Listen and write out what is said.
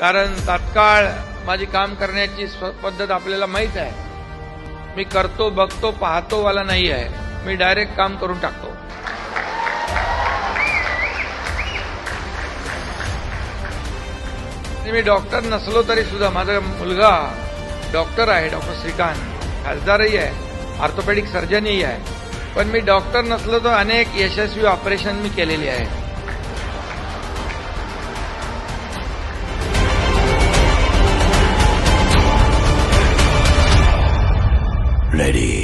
कारण तात्काळ माझी काम करण्याची स्व- पद्धत आपल्याला माहीत आहे. मी करतो बघतो पाहतो वाला नाही आहे. मी डायरेक्ट काम करून टाकतो. मी डॉक्टर नसलो तरी सुद्धा माझा मुलगा डॉक्टर आहे डॉक्टर श्रीकांत. खासदारही आहे ऑर्थोपेडिक सर्जनही आहे. पण मी डॉक्टर नसलो तर अनेक यशस्वी ऑपरेशन मी केलेली आहे Lady.